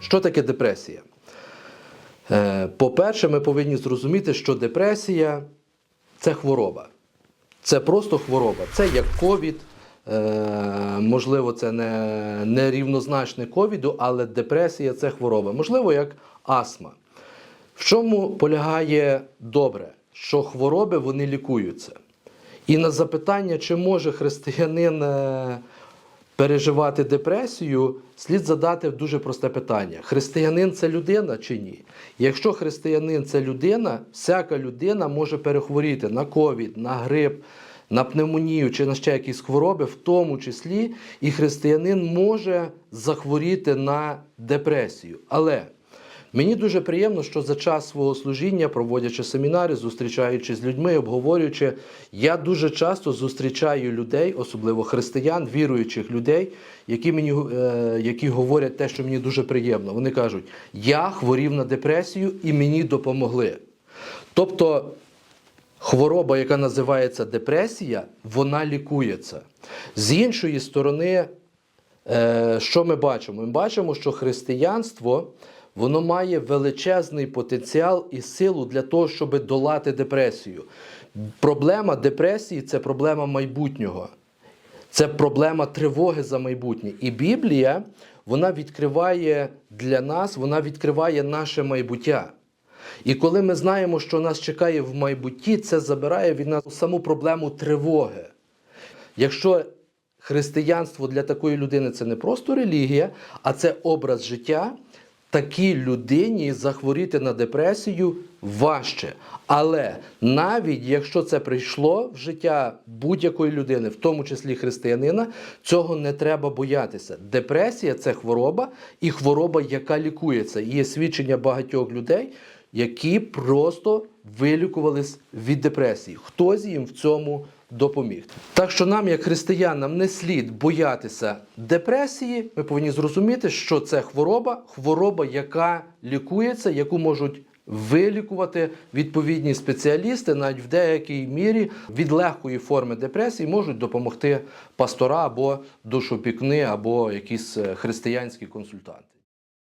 Що таке депресія? Е, По-перше, ми повинні зрозуміти, що депресія це хвороба. Це просто хвороба. Це як ковід. Е, можливо, це не, не рівнозначне ковіду, але депресія це хвороба. Можливо, як астма. В чому полягає добре? Що хвороби вони лікуються. І на запитання, чи може християнин е, переживати депресію, слід задати дуже просте питання: християнин це людина чи ні? Якщо християнин це людина, всяка людина може перехворіти на ковід, на грип, на пневмонію чи на ще якісь хвороби, в тому числі і християнин може захворіти на депресію. Але Мені дуже приємно, що за час свого служіння, проводячи семінари, зустрічаючись з людьми, обговорюючи, я дуже часто зустрічаю людей, особливо християн, віруючих людей, які мені е, які говорять те, що мені дуже приємно. Вони кажуть: я хворів на депресію і мені допомогли. Тобто хвороба, яка називається депресія, вона лікується. З іншої сторони, е, що ми бачимо? Ми бачимо, що християнство воно має величезний потенціал і силу для того, щоб долати депресію. Проблема депресії це проблема майбутнього. Це проблема тривоги за майбутнє. І Біблія вона відкриває для нас, вона відкриває наше майбуття. І коли ми знаємо, що нас чекає в майбутті, це забирає від нас саму проблему тривоги. Якщо християнство для такої людини це не просто релігія, а це образ життя, такій людині захворіти на депресію важче. Але навіть якщо це прийшло в життя будь-якої людини, в тому числі християнина, цього не треба боятися. Депресія це хвороба і хвороба, яка лікується. І Є свідчення багатьох людей, які просто вилікувались від депресії. Хтось їм в цьому допоміг. Так що нам, як християнам, не слід боятися депресії. Ми повинні зрозуміти, що це хвороба, хвороба, яка лікується, яку можуть вилікувати відповідні спеціалісти, навіть в деякій мірі від легкої форми депресії можуть допомогти пастора або душопікни, або якісь е, християнські консультанти.